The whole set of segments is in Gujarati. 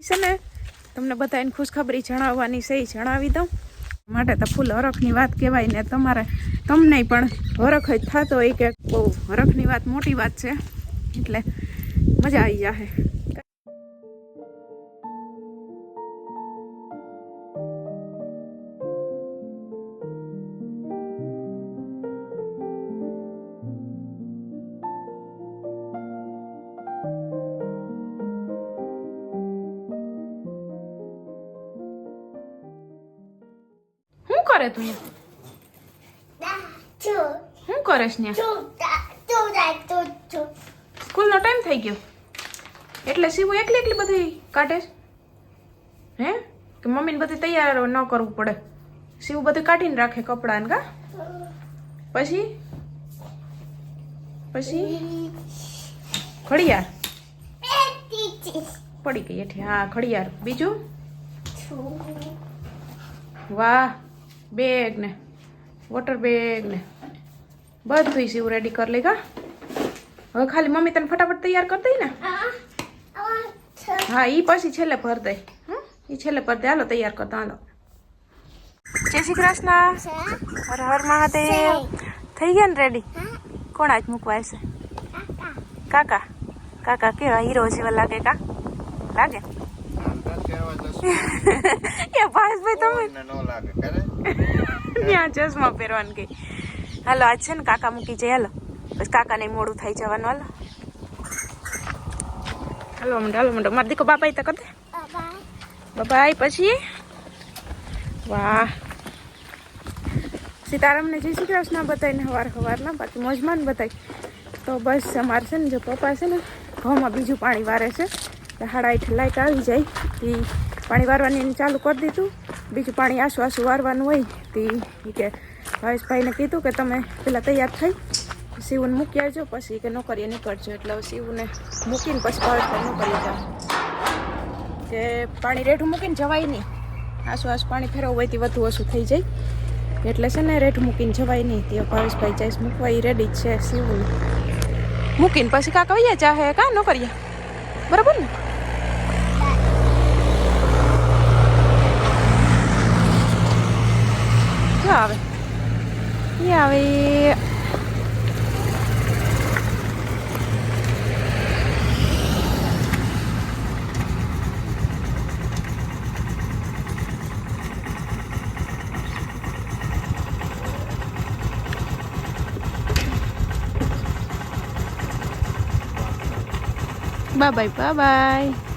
છે ને, તમને બધાને ખુશખબરી જણાવવાની છે, એ જણાવી દઉં. માટે તો ફૂલ હરખની વાત કહેવાય ને, તમારે તમને પણ હરખ જ થતો હોય કે બહુ હરખની વાત, મોટી વાત છે. એટલે મજા આવી જાહે. કરે તું શું કરેશ ને સ્કૂલનો ટાઈમ થઈ ગયો. એટલે શિવ એકલી એકલી બધી કાઢે હે? કે મમ્મીને બધી તૈયાર ન કરવું પડે. શિવ બધું કાઢીને રાખે કપડાં કા? પછી? પછી? ઘડિયાળ? પડી ગઈ એઠી. હા ઘડિયાળ. બીજું? વાહ. બેગ ને વોટર બેગ ને. બધું સીવું રેડી કરી કા હવે ખાલી મમ્મી તને ફટાફટ તૈયાર કરી દઈ ને. હા ઈ પછી છેલ્લે ભર દે હં ઈ છેલ્લે ભર દે હાલો તૈયાર કરતા હાલો. જય શ્રી કૃષ્ણ. હર હર મહાદેવ. થઈ ગયા ને રેડી કોણ આજ મૂકવા આવશે? કાકા. કાકા કેવા હીરો જેવા લાગે કા? લાગે? એ ભાઈ તમે ત્યાં ચશ્મા પહેરવાનું કે હાલો આજ છે ને કાકા મૂકી જાય હાલો. બસ કાકાને મોડું થઈ જવાનું હાલો. હાલો મંડો હાલો મંડો મારા દીકો બાપા તો કરતે બાબાઈ પછી? વાહ. સીતારામને જય શ્રી કૃષ્ણ બતાવીને સવાર સવારના બાકી મોજમાન બતાવી તો બસ અમારે છે ને જો પપ્પા છે ને ઘઉંમાં બીજું પાણી વારે છે. હાડા આઠ લાઈટ આવી જાય. તે પાણી વારવાની એને ચાલુ કરી દીધું. બીજું પાણી આસુ આસુ વારવાનું હોય તે ઈ કે ભાવેશભાઈને કીધું કે તમે પેલા તૈયાર થઈ શિવને મૂકી આવજો, પછી કે નોકરીએ નીકળજો. એટલે શિવને મૂકીને પછી ભાવેશભાઈ નોકરીએ જાવ કે પાણી રેઠું મૂકીને જવાય નહીં. આસુ પાણી ફેરવવું હોય તે વધુ ઓછું થઈ જાય. એટલે છે ને રેઠું મૂકીને જવાય નહીં. તે ભાવેશભાઈ જઈશ મૂકવા એ રેડી જ છે શિવને મૂકીને પછી કાંક વૈયા ચાહે કાં નોકરીએ? બરાબર ને? ક્યાં આવે ક્યાં આવે Bye bye bye bye.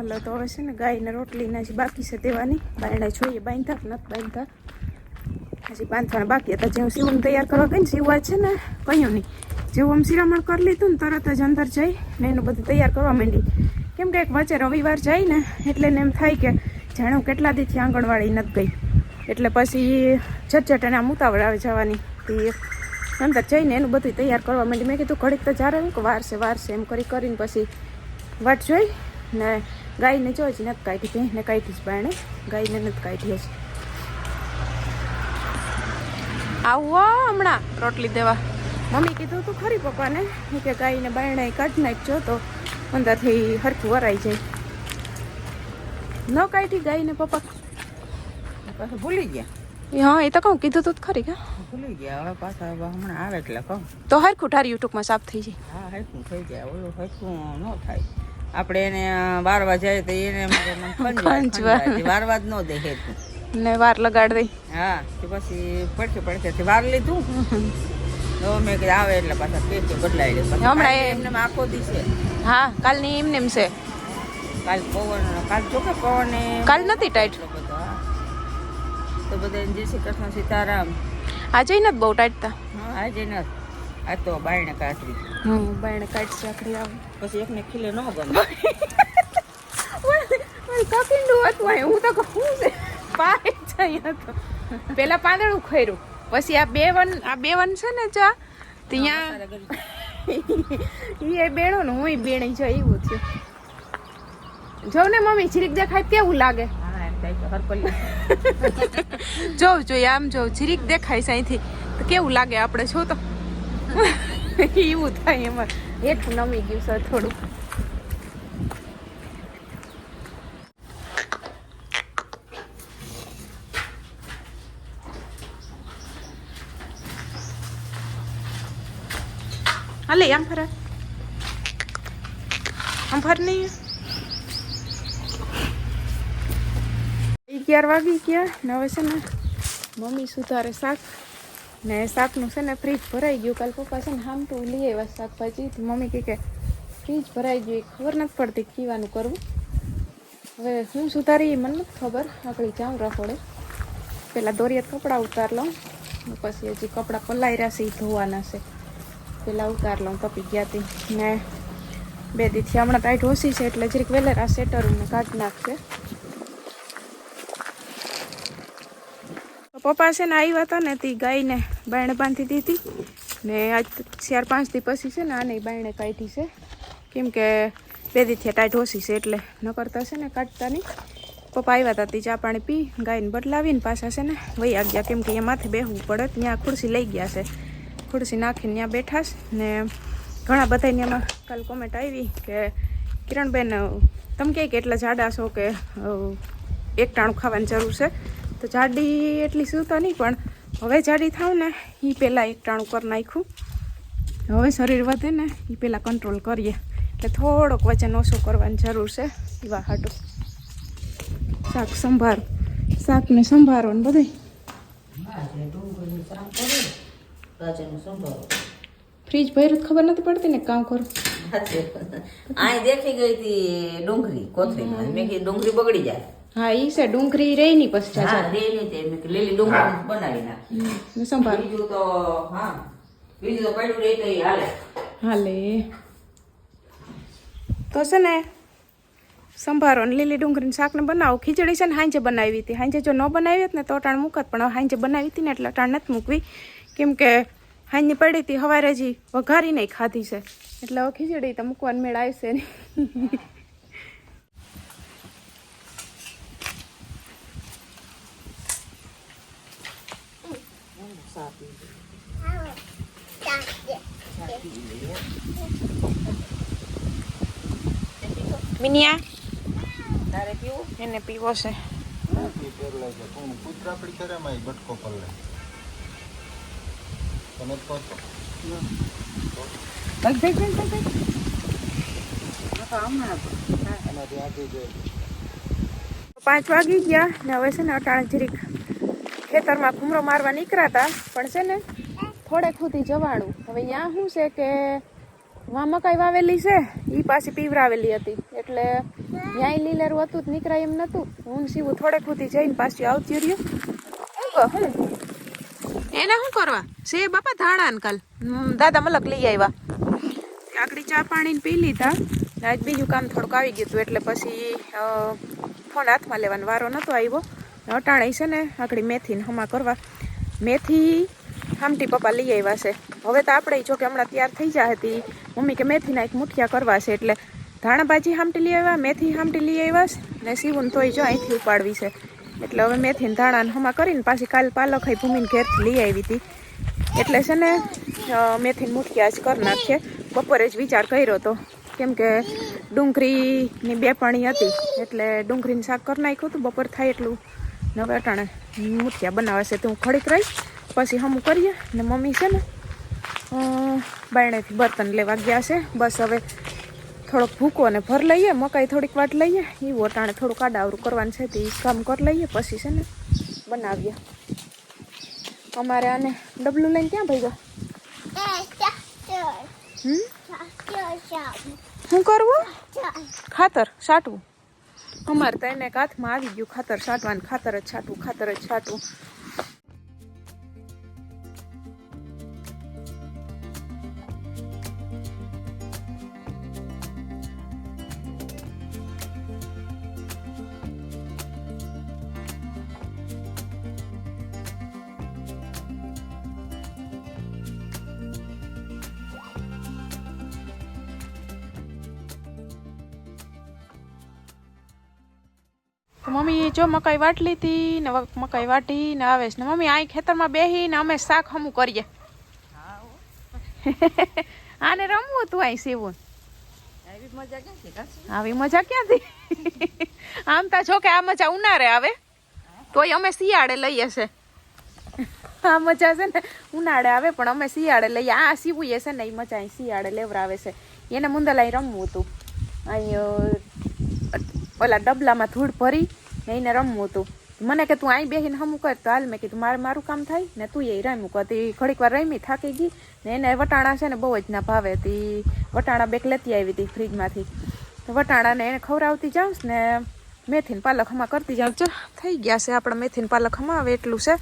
હાલો તો હવે છે ને ગાયને રોટલીને હજી બાકી છે દેવાની. બાયણા જોઈએ બાંધતા નથી બાંધતા હજી બાંધવાના બાકી હતા. જેવું સીવું તૈયાર કરવા ગઈ ને સીવવા છે ને કહ્યું નહીં. જેવું આમ શિરામણ કરી લીધું ને તરત જ અંદર જઈ ને એનું બધું તૈયાર કરવા માંડી. કેમ કે એક વચ્ચે રવિવાર જાય ને એટલે ને એમ થાય કે જાણે કેટલા દીથી આંગણવાડી નથી ગઈ. એટલે પછી ઝટઝટ અને આમ ઉતાવળ આવે જવાની. તે અંદર જઈને એનું બધું તૈયાર કરવા માંડી. મેં કીધું ઘડીક તો જ્યારે હું કે વારસે વારસે એમ કરી કરીને પછી વાટ જોઈ ને ગાયને જો હજી નથી કાઢી ભેંસને કાઢી જ બાણે ગાયને નથી કાઢી જ આવો હમણાં રોટલી દેવા. મમ્મી કીધું તું ખરી પપ્પાને કે ગાયને બાયણે કાઢી નાખજો તો અંદરથી હરખું વરાઈ જાય. ન કાઢી ગાયને પપ્પા. પાછું ભૂલી ગયા. એ હા એ તો કહું કીધું તું ખરી કે. ભૂલી ગયા હવે પાછા હમણાં આવે એટલે કહું. તો હરખું ઠારી ટૂંકમાં સાફ થઈ જાય. હા હરખું થઈ જાય ઓલું હરખું ન થાય. આપણે એને વારવા જાય તો એને કે. વારવા જ ન દે હેતું. ને વાર લગાડ દઈ હા તો પછી પડખે પડશે વાર લીધું. તો મેં કીધું આવે એટલે પાછા પેકે બદલાઈ લે. પછી હમણાં એમને આખો છે હા કાલની એમને એમ છે. કાલ પવન કાલ જો કે પવન કાલ નથી ટાઈટ. તો બધા જય શ્રી કૃષ્ણ સીતારામ. આજે નથી બહુ ટાઈટ તા. હા આજે ન આ તો બાયણે કાઢવી. હમ બાયણે કાઢી ચાકડી આવે પછી એકને ખીલે ન ગમે. કકીંડું હતું હું તો કહું છે? પાય છે અહીંયા તો પેલા પાંદડું ખોર્યું પછી આ બે વન આ બે વન છે ને ચા ત્યાં એ બેણો ને હું બેણી છે એવું થયું જો ને મમ્મી છીરીક દેખાય કેવું લાગે. જોઉં જોઈએ આમ જોવ છીરીક દેખાય છે તો કેવું લાગે? આપણે છો તો. એવું થાય એમાં. હેઠું નમી ગયું છે થોડું હાલે, આમ ફરા? આમ ફર નહીં? અગિયાર વાગી ગયા. ને હવે છે ને મમ્મી સુધારે શાક. ને શાકનું છે ને ફ્રીજ ભરાઈ ગયું. કાલ પપ્પા છે ને હામ તો લઈ આવ્યા શાકભાજી. તો મમ્મી કહે કે ફ્રીજ ભરાઈ ગયું. એ ખબર નથી પડતી કીવાનું કરવું. હવે હું સુધારી મને નથી ખબર. આગળ જાઉં રખોડે પહેલાં દોરિયાત કપડાં ઉતાર લઉં. પછી હજી કપડાં પલાયરા છે એ ધોવાના છે. પહેલાં ઉતાર લઉં. તપી ગયા હતી ને બે દીથી હમણાં ટાઈટ ઓછી છે, એટલે જરીક વેલેરા સેટરું કાઢી નાખશે પપ્પા છે ને આવ્યા હતા ને તે ગાયને બાયણે બાંધી દીધી. ને આજ ચાર પાંચ દી પછી છે ને આને બાયણે કાઢી છે. કેમ કે બે થયા ટાઈટ ઓછી છે એટલે ન કરતા છે ને કાઢતા નહીં. પપ્પા આવ્યા હતા તે ચા પાણી પી, ગાયને બદલાવીને પાછા છે ને વહી ગયા કેમ કે અહીંયા માથે બેસવું પડે, ત્યાં ખુરશી લઈ ગયા છે. ખુરશી નાખીને ત્યાં બેઠા છે ને ઘણા બધા એમાં કાલ કોમેન્ટ આવી કે કિરણબેન તમે કહે કે એટલા જાડા છો કે એકટાણું ખાવાની જરૂર છે? તો જાડી એટલી સૂતા નહીં, પણ હવે જાડી થાવ ને એ પહેલાં એકટાણું કરી નાખ્યું. હવે શરીર વધે ને એ પહેલાં કંટ્રોલ કરીએ. એટલે થોડોક વજન ઓછું કરવાની જરૂર છે એવા હાટો. શાક સંભારો, શાકને સંભારો ને બધું. ફ્રીજ ભર્યું ખબર નથી પડતી ને કામ કરું. આ દેખી ગઈ હતી ડુંગળી કોથળી મેં કીધું ડુંગળી બગડી જાય. હા ઈ છે ડુંગળી રહી નહીં પછી મેં લીલી ડુંગળી બનાવી નાખી. ને સંભારો? બીજું તો હા બીજું તો પડ્યું રહી તો ઈ હાલે. હાલે. તો છે ને સંભારો ને લીલી ડુંગળીનું શાકને બનાવો. ખીચડી છે ને હાંજે બનાવી હતી. હાંજે જો ન બનાવી હોત ને તો ટાણ મૂકત પણ હાંજે બનાવી હતી ને એટલે ટાણ નથી મૂકવી. કેમ કે હાંજની પડી હતી હવારે હજી વઘારી નહીં ખાધી છે. એટલે હવે ખીચડી તો મૂકવાનું મેળ આવશે નહીં. મિનિયા તારે પીવું? એને પીવો છે. કૂતરા પડી ખેરામાં ઈ બટકો તમે જ કહો છો એનાથી આગળ જાય પાંચ વાગી ગયા ને હવે છે ને અટાણા જરીક. ખેતરમાં ઘૂમરો મારવા નીકળ્યા હતા પણ છે ને થોડેક સુધી જવાણું હવે ત્યાં શું છે કે વા મકાઈ વાવેલી છે એ પાછી પીવરાવેલી હતી. એટલે ત્યાંય લીલેરું હતું જ નીકળાય એમ નતું. હું સીવું થોડેક સુધી જઈને પાછી આવતી રહ્યું. હું? એને શું કરવા? છે બાપા ધાણા અંકલ દાદા મલક લઈ આવ્યા. આકડી ચા પાણી પી લીધા. આજ બીજું કામ થોડુંક આવી ગયું હતું એટલે પછી ફોન હાથમાં લેવાનો વારો નહોતો આવ્યો. અટાણે છે ને, આકડી મેથીને હમા કરવા. મેથી હામટી પપ્પા લઈ આવ્યા છે. હવે તો આપણે જો કે હમણાં તૈયાર થઈ જાય હતી. મમ્મી કે મેથીના એક મુઠિયા કરવા છે એટલે ધાણાભાજી હામટી લઈ આવ્યા, મેથી હામટી લઈ આવ્યા ને સીવું તોય જો અહીંથી ઉપાડવી છે. એટલે હવે મેથીને ધાણા હમા કરીને પાછી કાલ પાલખ ખાઈ ભૂમિને ઘેરથી લઈ આવી હતી. એટલે છે ને મેથીની મુઠિયા જ કરી નાખીએ. બપોરે જ વિચાર કર્યો હતો કેમ કે ડુંગળીની બે પાણી હતી. એટલે ડુંગળીનું શાક કરી નાખ્યું હતું. બપોર થાય એટલું હવે અટાણે મુઠિયા બનાવે છે તો હું ખડીક રહીશ. પછી હમું કરીએ ને મમ્મી છે ને બાયણેથી બર્તન લેવા ગયા છે. બસ હવે થોડોક ભૂકો અને ભર લઈએ મકાઈ થોડીક વાટ લઈએ. એવું અટાણે થોડુંક આડાવરું કરવાનું છે તે કામ કરી લઈએ. પછી છે ને બનાવીએ. અમારે આને ડબલું લઈને ક્યાં ભાઈ ગયો શું કરવું? ખાતર છાંટવું અમારે તો એને હાથમાં આવી ગયું ખાતર છાંટવાનું ખાતર જ છાંટવું ખાતર જ છાંટવું. મમ્મી જો મકાઈ વાટલી હતી ને મકાઈ વાટી ને આવે છે ને મમ્મી આ ખેતરમાં બેહી ને અમે શાક હમું કરીએ. આને રમવું તું અહીં સીવું. આવી મજા ક્યાંથી આવી મજા ક્યાંથી? આમ તા જો કે આ મજા ઉનાળે આવે. તોય અમે શિયાળે લઈએ છે. આ મજા છે ને ઉનાળે આવે પણ અમે શિયાળે લઈએ. આ સીવું છે ને એ મજા અહીં શિયાળે લેવરાવે છે. એને મુંદલ અહીં રમવું હતું અહીં ઓલા ડબલામાં ધૂળ ભરી એને રમવું હતું. મને કે તું અહીં બેસીને હમું કર. તો હાલ મેં કીધું, મારે મારું કામ થાય ને તું એ રમ્યું કરતી ઘડીક વાર રમી, થાકી ગઈ. ને એને વટાણા છે ને બહુ જ ના ભાવે તી વટાણા બેક લેતી આવી હતી ફ્રીજમાંથી. તો વટાણાને એને ખવડાવતી જાઉં ને મેથીને પાલક હમા કરતી જાઉં. જો થઈ ગયા છે આપણે મેથીને પાલક હમાવે એટલું છે.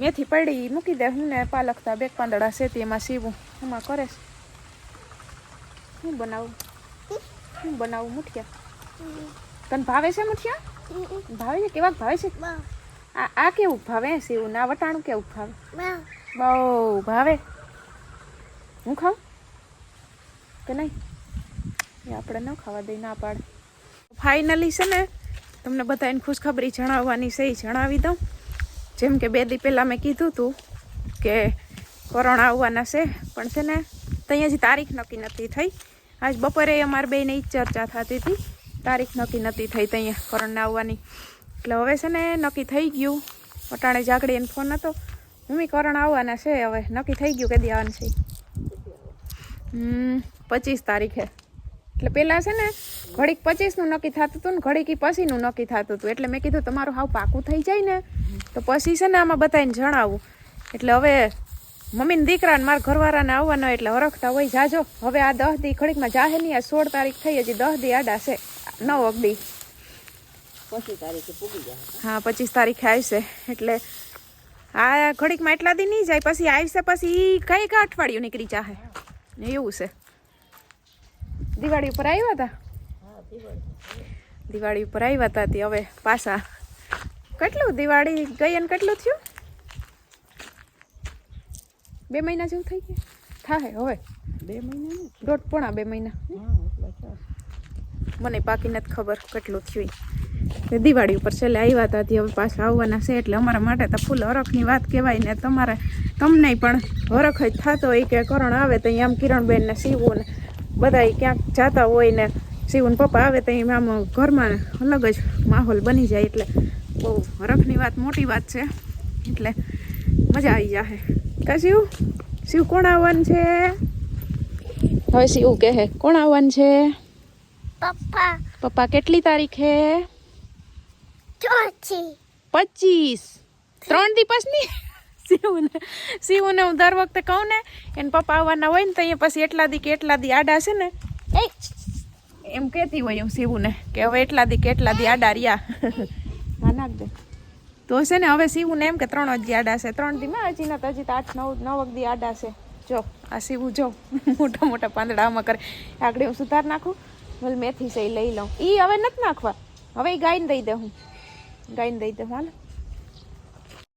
મેથી પડી, મૂકી દે હું ને પાલક તો બેક પાંદડા છે તે એમાં સીવું. હમા કરે શું બનાવું? હું બનાવું મુઠિયા? તને ભાવે છે મુઠિયા? ભાવે છે? કેવા ભાવે છે? આ આ કેવું ભાવે? સીવું? ના વટાણું કેવું ભાવે? બહુ ભાવે. હું ખાઉં? કે નહીં? એ આપણે ન ખાવા દઈ ના પાડે. ફાઇનલી છે ને તમને બધા એને ખુશખબરી જણાવવાની છે એ જણાવી દઉં. જેમ કે બે દી પહેલાં મેં કીધું હતું કે કોરોના આવવાના છે પણ છે ને ત્યાં હજી તારીખ નક્કી નથી થઈ. આજ બપોરે અમારે બેને એ ચર્ચા થતી હતી. તારીખ નક્કી નથી થઈ ત્યાં કરણને આવવાની. એટલે હવે છે ને નક્કી થઈ ગયું. અટાણે જાગડી એને ફોન હતો. મમ્મી, કરણ આવવાના છે હવે. નક્કી થઈ ગયું કે આવવાનું છે? હમ, પચીસ તારીખે. એટલે પહેલાં છે ને ઘડીક પચીસનું નક્કી થતું હતું ને ઘડીક પછીનું નક્કી થતું હતું. એટલે મેં કીધું તમારું હાવ પાકું થઈ જાય ને, તો પછી છે ને આમાં બધાને જણાવું. એટલે હવે મમ્મીને દીકરાને મારા ઘરવાળાને આવવાનો એટલે હરખતા હોય જાજો. હવે આ દસ દી ઘડીકમાં જાહે નહીં આ સોળ તારીખ થઈ, હજી દહ દી આડા છે. નવ અગદી. પચીસ તારીખે પૂગી જાય હા પચીસ તારીખે આવશે એટલે આ ઘડીકમાં એટલા દી નહીં જાય પછી આવશે પછી કઈ કા અઠવાડિયું નીકળી જાહે. એવું છે. દિવાળી ઉપર આવ્યા હતા દિવાળી. ઉપર આવ્યા હતા તે હવે પાછા. કેટલું દિવાળી ગઈ અને કેટલું થયું? બે મહિના જેવું થઈ ગયા? થાય હવે? બે મહિના દોઢ પોણા બે મહિના. હા એટલા ચાર મને પાકી નથી ખબર કેટલું થયું. દિવાળી ઉપર છેલ્લે આવ્યા હતા હવે પાછા આવવાના છે, એટલે અમારા માટે તો ફૂલ હરખની વાત કહેવાય ને તમારે તમને પણ હરખ જ થતો હોય કે કરણ આવે તો આમ કિરણબેનને શિવું ને બધા ક્યાંક જતા હોય ને સીવું પપ્પા આવે તો આમ ઘરમાં અલગ જ માહોલ બની જાય એટલે બહુ હરખની વાત, મોટી વાત છે. એટલે મજા આવી જાહે. કા શિવ? શિવ કોણ આવવાનું છે? હવે શિવ કહે, કોણ આવવાનું છે? પપ્પા. પપ્પા કેટલી તારીખે પચીસ ત્રણ દિવસની શિવને શિવને હું દર વખતે કહું ને એને પપ્પા આવવાના હોય ને તો અહીંયા પછી એટલા દી કે એટલા દી આડા છે ને એમ કહેતી હોય હું શિવને કે હવે એટલા દી કે એટલા દી આડા રહ્યા. હા નાખ દે. તો છે ને હવે શિવને એમ કે ત્રણ હજી આડા છે. ત્રણ દી માં હજી ના તો હજી તો આઠ નવ નવ દી આડા છે. જો આ શિવું જો મોટા મોટા પાંદડા આમાં કરે. આગળ હું સુધાર નાખું. ભલે મેથી છે લઈ લઉં. ઈ હવે નથી નાખવા. હવે એ ગાયને દઈ દે હું. ગાયને દઈ દે હાલ.